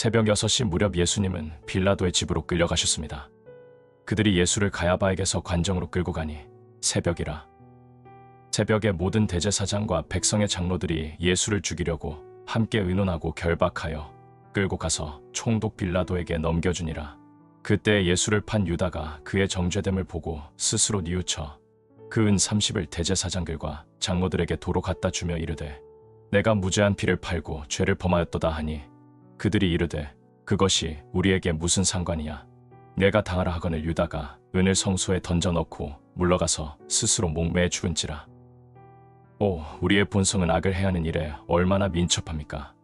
새벽 6시 무렵 예수님은 빌라도의 집으로 끌려가셨습니다. 그들이 예수를 가야바에게서 관정으로 끌고 가니 새벽이라. 새벽에 모든 대제사장과 백성의 장로들이 예수를 죽이려고 함께 의논하고 결박하여 끌고 가서 총독 빌라도에게 넘겨주니라. 그때 예수를 판 유다가 그의 정죄됨을 보고 스스로 뉘우쳐 그 은 30을 대제사장들과 장로들에게 도로 갖다 주며 이르되 내가 무죄한 피를 팔고 죄를 범하였도다 하니 그들이 이르되 그것이 우리에게 무슨 상관이야 내가 당하라 하거늘 유다가 은을 성소에 던져 넣고 물러가서 스스로 목매에 죽은지라 오 우리의 본성은 악을 해하는 일에 얼마나 민첩합니까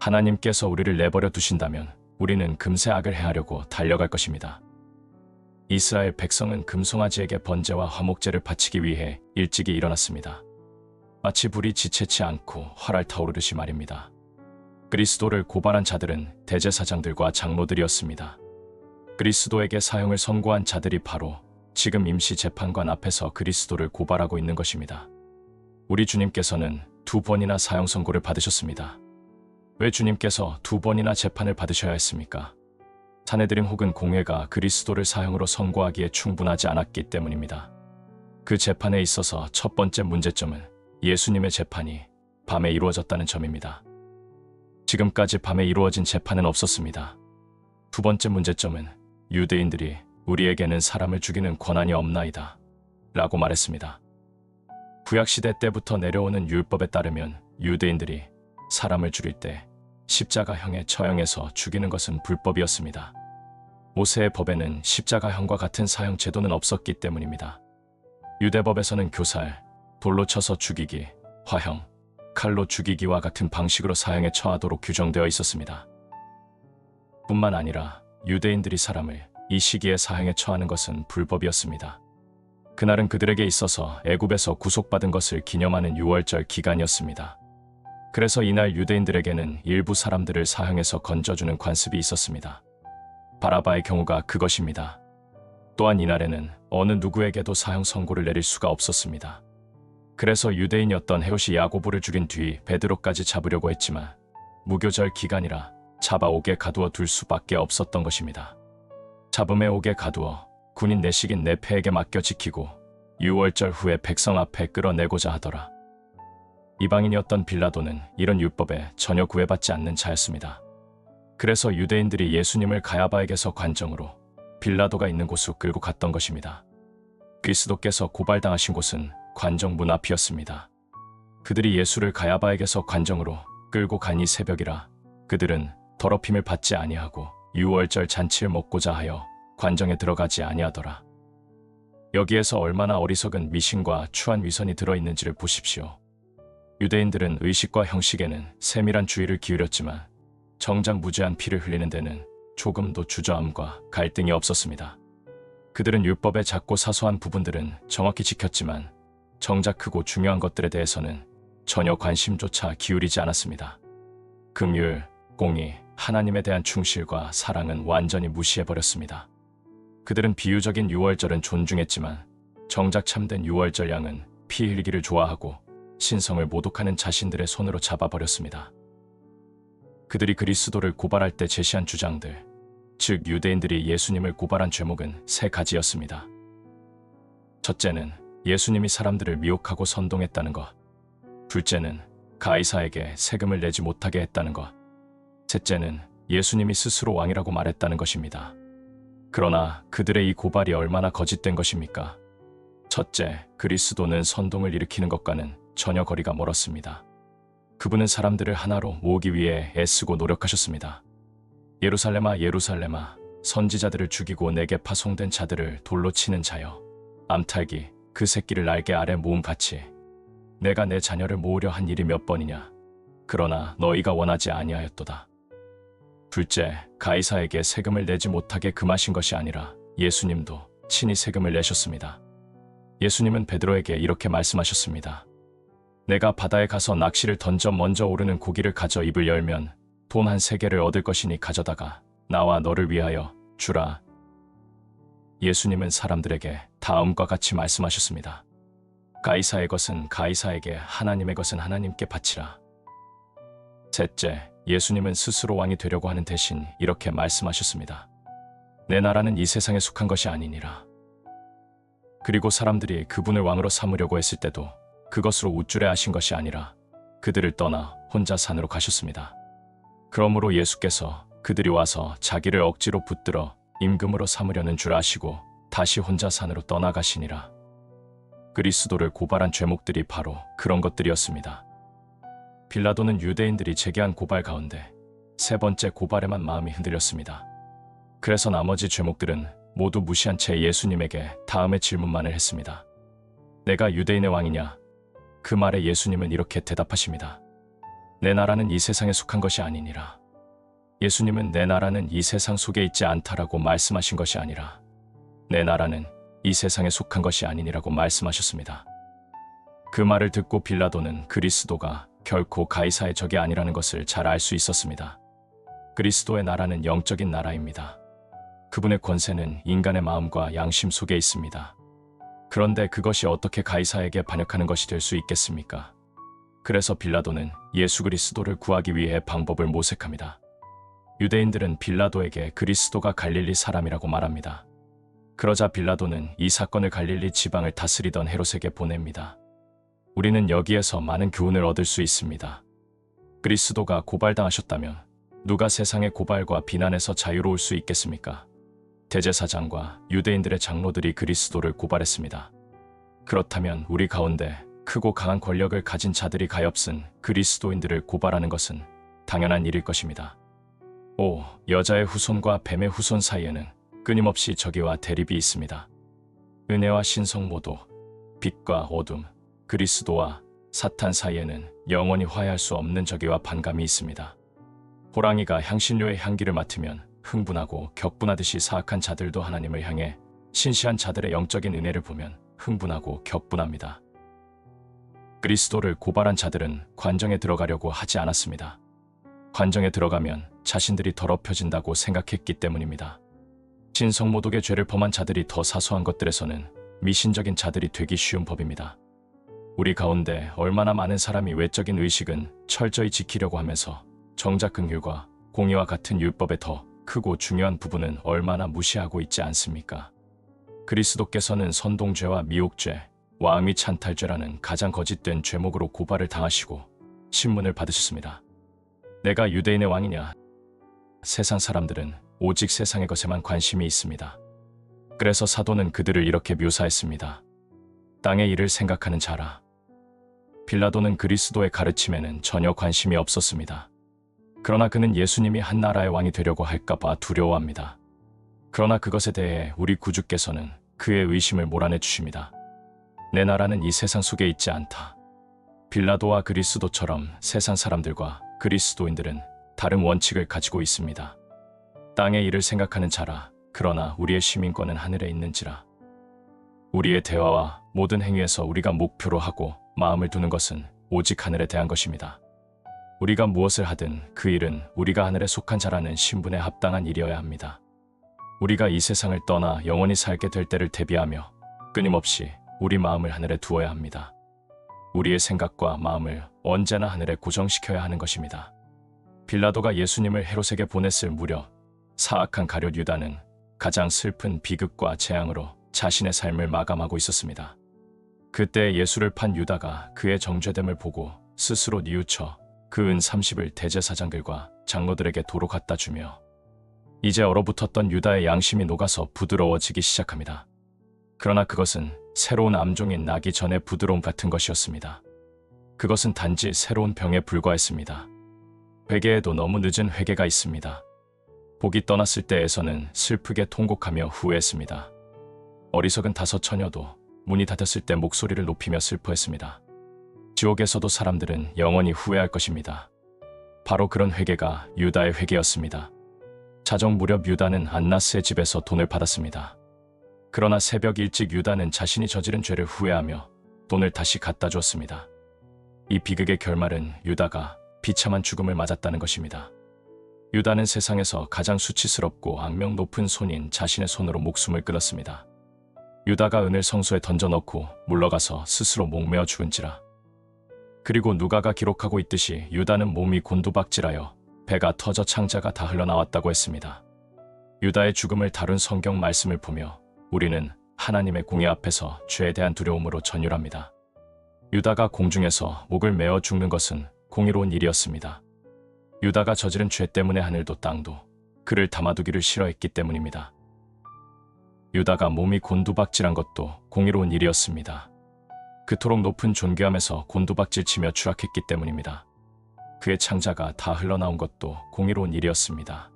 하나님께서 우리를 내버려 두신다면 우리는 금세 악을 해하려고 달려갈 것입니다. 이스라엘 백성은 금송아지에게 번제와 화목제를 바치기 위해 일찍이 일어났습니다. 마치 불이 지체치 않고 활알 타오르듯이 말입니다. 그리스도를 고발한 자들은 대제사장들과 장로들이었습니다. 그리스도에게 사형을 선고한 자들이 바로 지금 임시 재판관 앞에서 그리스도를 고발하고 있는 것입니다. 우리 주님께서는 두 번이나 사형 선고를 받으셨습니다. 왜 주님께서 두 번이나 재판을 받으셔야 했습니까? 사내들인 혹은 공회가 그리스도를 사형으로 선고하기에 충분하지 않았기 때문입니다. 그 재판에 있어서 첫 번째 문제점은 예수님의 재판이 밤에 이루어졌다는 점입니다. 지금까지 밤에 이루어진 재판은 없었습니다. 두 번째 문제점은 유대인들이 우리에게는 사람을 죽이는 권한이 없나이다. 라고 말했습니다. 구약시대 때부터 내려오는 율법에 따르면 유대인들이 사람을 죽일 때 십자가형에 처형해서 죽이는 것은 불법이었습니다. 모세의 법에는 십자가형과 같은 사형 제도는 없었기 때문입니다. 유대법에서는 교살, 돌로 쳐서 죽이기, 화형, 칼로 죽이기와 같은 방식으로 사형에 처하도록 규정되어 있었습니다. 뿐만 아니라 유대인들이 사람을 이 시기에 사형에 처하는 것은 불법이었습니다. 그날은 그들에게 있어서 애굽에서 구속받은 것을 기념하는 6월절 기간이었습니다. 그래서 이날 유대인들에게는 일부 사람들을 사형에서 건져주는 관습이 있었습니다. 바라바의 경우가 그것입니다. 또한 이날에는 어느 누구에게도 사형 선고를 내릴 수가 없었습니다. 그래서 유대인이었던 헤롯이 야고보를 죽인 뒤 베드로까지 잡으려고 했지만 무교절 기간이라 잡아 옥에 가두어 둘 수밖에 없었던 것입니다. 잡음에 옥에 가두어 군인 내식인 내패에게 맡겨 지키고 6월절 후에 백성 앞에 끌어내고자 하더라. 이방인이었던 빌라도는 이런 율법에 전혀 구애받지 않는 자였습니다. 그래서 유대인들이 예수님을 가야바에게서 관정으로 빌라도가 있는 곳으로 끌고 갔던 것입니다. 그리스도께서 고발당하신 곳은 관정 문 앞이었습니다. 그들이 예수를 가야바에게서 관정으로 끌고 가니 새벽이라 그들은 더럽힘을 받지 아니하고 유월절 잔치를 먹고자 하여 관정에 들어가지 아니하더라. 여기에서 얼마나 어리석은 미신과 추한 위선이 들어있는지를 보십시오. 유대인들은 의식과 형식에는 세밀한 주의를 기울였지만 정작 무죄한 피를 흘리는 데는 조금도 주저함과 갈등이 없었습니다. 그들은 율법의 작고 사소한 부분들은 정확히 지켰지만 정작 크고 중요한 것들에 대해서는 전혀 관심조차 기울이지 않았습니다. 금율, 공의, 하나님에 대한 충실과 사랑은 완전히 무시해버렸습니다. 그들은 비유적인 유월절은 존중했지만 정작 참된 유월절 양은 피 흘리기를 좋아하고 신성을 모독하는 자신들의 손으로 잡아버렸습니다. 그들이 그리스도를 고발할 때 제시한 주장들, 즉 유대인들이 예수님을 고발한 죄목은 세 가지였습니다. 첫째는 예수님이 사람들을 미혹하고 선동했다는 것. 둘째는 가이사에게 세금을 내지 못하게 했다는 것. 셋째는 예수님이 스스로 왕이라고 말했다는 것입니다. 그러나 그들의 이 고발이 얼마나 거짓된 것입니까? 첫째, 그리스도는 선동을 일으키는 것과는 전혀 거리가 멀었습니다. 그분은 사람들을 하나로 모으기 위해 애쓰고 노력하셨습니다. 예루살렘아 예루살렘아 선지자들을 죽이고 내게 파송된 자들을 돌로 치는 자여 암탈기 그 새끼를 날개 아래 모음 같이 내가 내 자녀를 모으려 한 일이 몇 번이냐 그러나 너희가 원하지 아니하였도다. 둘째, 가이사에게 세금을 내지 못하게 금하신 것이 아니라 예수님도 친히 세금을 내셨습니다. 예수님은 베드로에게 이렇게 말씀하셨습니다. 내가 바다에 가서 낚시를 던져 먼저 오르는 고기를 가져 입을 열면 돈 한 세 개를 얻을 것이니 가져다가 나와 너를 위하여 주라. 예수님은 사람들에게 다음과 같이 말씀하셨습니다. 가이사의 것은 가이사에게 하나님의 것은 하나님께 바치라. 셋째, 예수님은 스스로 왕이 되려고 하는 대신 이렇게 말씀하셨습니다. 내 나라는 이 세상에 속한 것이 아니니라. 그리고 사람들이 그분을 왕으로 삼으려고 했을 때도 그것으로 우쭐해 하신 것이 아니라 그들을 떠나 혼자 산으로 가셨습니다. 그러므로 예수께서 그들이 와서 자기를 억지로 붙들어 임금으로 삼으려는 줄 아시고 다시 혼자 산으로 떠나가시니라. 그리스도를 고발한 죄목들이 바로 그런 것들이었습니다. 빌라도는 유대인들이 제기한 고발 가운데 세 번째 고발에만 마음이 흔들렸습니다. 그래서 나머지 죄목들은 모두 무시한 채 예수님에게 다음의 질문만을 했습니다. 내가 유대인의 왕이냐? 그 말에 예수님은 이렇게 대답하십니다. 내 나라는 이 세상에 속한 것이 아니니라. 예수님은 내 나라는 이 세상 속에 있지 않다라고 말씀하신 것이 아니라 내 나라는 이 세상에 속한 것이 아니니라고 말씀하셨습니다. 그 말을 듣고 빌라도는 그리스도가 결코 가이사의 적이 아니라는 것을 잘 알 수 있었습니다. 그리스도의 나라는 영적인 나라입니다. 그분의 권세는 인간의 마음과 양심 속에 있습니다. 그런데 그것이 어떻게 가이사에게 반역하는 것이 될 수 있겠습니까? 그래서 빌라도는 예수 그리스도를 구하기 위해 방법을 모색합니다. 유대인들은 빌라도에게 그리스도가 갈릴리 사람이라고 말합니다. 그러자 빌라도는 이 사건을 갈릴리 지방을 다스리던 헤롯에게 보냅니다. 우리는 여기에서 많은 교훈을 얻을 수 있습니다. 그리스도가 고발당하셨다면 누가 세상의 고발과 비난에서 자유로울 수 있겠습니까? 대제사장과 유대인들의 장로들이 그리스도를 고발했습니다. 그렇다면 우리 가운데 크고 강한 권력을 가진 자들이 가엾은 그리스도인들을 고발하는 것은 당연한 일일 것입니다. 오, 여자의 후손과 뱀의 후손 사이에는 끊임없이 적이와 대립이 있습니다. 은혜와 신성 모도, 빛과 어둠, 그리스도와 사탄 사이에는 영원히 화해할 수 없는 적이와 반감이 있습니다. 호랑이가 향신료의 향기를 맡으면 흥분하고 격분하듯이 사악한 자들도 하나님을 향해 신시한 자들의 영적인 은혜를 보면 흥분하고 격분합니다. 그리스도를 고발한 자들은 관정에 들어가려고 하지 않았습니다. 관정에 들어가면 자신들이 더럽혀진다고 생각했기 때문입니다. 신성모독의 죄를 범한 자들이 더 사소한 것들에서는 미신적인 자들이 되기 쉬운 법입니다. 우리 가운데 얼마나 많은 사람이 외적인 의식은 철저히 지키려고 하면서 정작 긍휼과 공의와 같은 율법의 더 크고 중요한 부분은 얼마나 무시하고 있지 않습니까? 그리스도께서는 선동죄와 미혹죄, 와음이 찬탈죄라는 가장 거짓된 죄목으로 고발을 당하시고 신문을 받으셨습니다. 내가 유대인의 왕이냐? 세상 사람들은 오직 세상의 것에만 관심이 있습니다. 그래서 사도는 그들을 이렇게 묘사했습니다. 땅의 일을 생각하는 자라. 빌라도는 그리스도의 가르침에는 전혀 관심이 없었습니다. 그러나 그는 예수님이 한 나라의 왕이 되려고 할까봐 두려워합니다. 그러나 그것에 대해 우리 구주께서는 그의 의심을 몰아내 주십니다. 내 나라는 이 세상 속에 있지 않다. 빌라도와 그리스도처럼 세상 사람들과 그리스도인들은 다른 원칙을 가지고 있습니다. 땅의 일을 생각하는 자라. 그러나 우리의 시민권은 하늘에 있는지라. 우리의 대화와 모든 행위에서 우리가 목표로 하고 마음을 두는 것은 오직 하늘에 대한 것입니다. 우리가 무엇을 하든 그 일은 우리가 하늘에 속한 자라는 신분에 합당한 일이어야 합니다. 우리가 이 세상을 떠나 영원히 살게 될 때를 대비하며 끊임없이 우리 마음을 하늘에 두어야 합니다. 우리의 생각과 마음을 언제나 하늘에 고정시켜야 하는 것입니다. 빌라도가 예수님을 헤롯에게 보냈을 무렵 사악한 가룟 유다는 가장 슬픈 비극과 재앙으로 자신의 삶을 마감하고 있었습니다. 그때 예수를 판 유다가 그의 정죄됨을 보고 스스로 뉘우쳐 그 은 30을 대제사장들과 장로들에게 도로 갖다 주며 이제 얼어붙었던 유다의 양심이 녹아서 부드러워지기 시작합니다. 그러나 그것은 새로운 암종인 나기 전의 부드러움 같은 것이었습니다. 그것은 단지 새로운 병에 불과했습니다. 회개에도 너무 늦은 회개가 있습니다. 복이 떠났을 때에서는 슬프게 통곡하며 후회했습니다. 어리석은 다섯 처녀도 문이 닫혔을 때 목소리를 높이며 슬퍼했습니다. 지옥에서도 사람들은 영원히 후회할 것입니다. 바로 그런 회개가 유다의 회개였습니다. 자정 무렵 유다는 안나스의 집에서 돈을 받았습니다. 그러나 새벽 일찍 유다는 자신이 저지른 죄를 후회하며 돈을 다시 갖다 주었습니다. 이 비극의 결말은 유다가 비참한 죽음을 맞았다는 것입니다. 유다는 세상에서 가장 수치스럽고 악명 높은 손인 자신의 손으로 목숨을 끊었습니다. 유다가 은을 성소에 던져넣고 물러가서 스스로 목매어 죽은지라. 그리고 누가가 기록하고 있듯이 유다는 몸이 곤두박질하여 배가 터져 창자가 다 흘러나왔다고 했습니다. 유다의 죽음을 다룬 성경 말씀을 보며 우리는 하나님의 공의 앞에서 죄에 대한 두려움으로 전율합니다. 유다가 공중에서 목을 메어 죽는 것은 공의로운 일이었습니다. 유다가 저지른 죄 때문에 하늘도 땅도 그를 담아두기를 싫어했기 때문입니다. 유다가 몸이 곤두박질한 것도 공의로운 일이었습니다. 그토록 높은 존귀함에서 곤두박질 치며 추락했기 때문입니다. 그의 창자가 다 흘러나온 것도 공의로운 일이었습니다.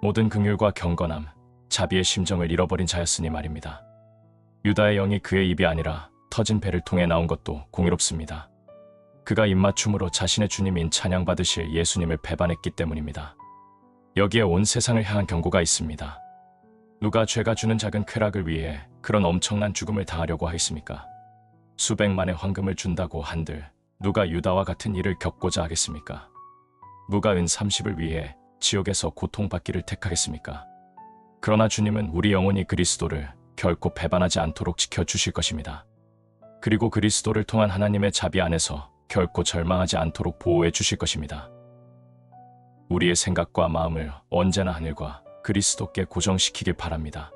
모든 긍휼과 경건함, 자비의 심정을 잃어버린 자였으니 말입니다. 유다의 영이 그의 입이 아니라 터진 배를 통해 나온 것도 공의롭습니다. 그가 입맞춤으로 자신의 주님인 찬양받으실 예수님을 배반했기 때문입니다. 여기에 온 세상을 향한 경고가 있습니다. 누가 죄가 주는 작은 쾌락을 위해 그런 엄청난 죽음을 당하려고 하겠습니까? 수백만의 황금을 준다고 한들 누가 유다와 같은 일을 겪고자 하겠습니까? 누가 은 30을 위해 지옥에서 고통받기를 택하겠습니까? 그러나 주님은 우리 영혼이 그리스도를 결코 배반하지 않도록 지켜주실 것입니다. 그리고 그리스도를 통한 하나님의 자비 안에서 결코 절망하지 않도록 보호해 주실 것입니다. 우리의 생각과 마음을 언제나 하늘과 그리스도께 고정시키길 바랍니다.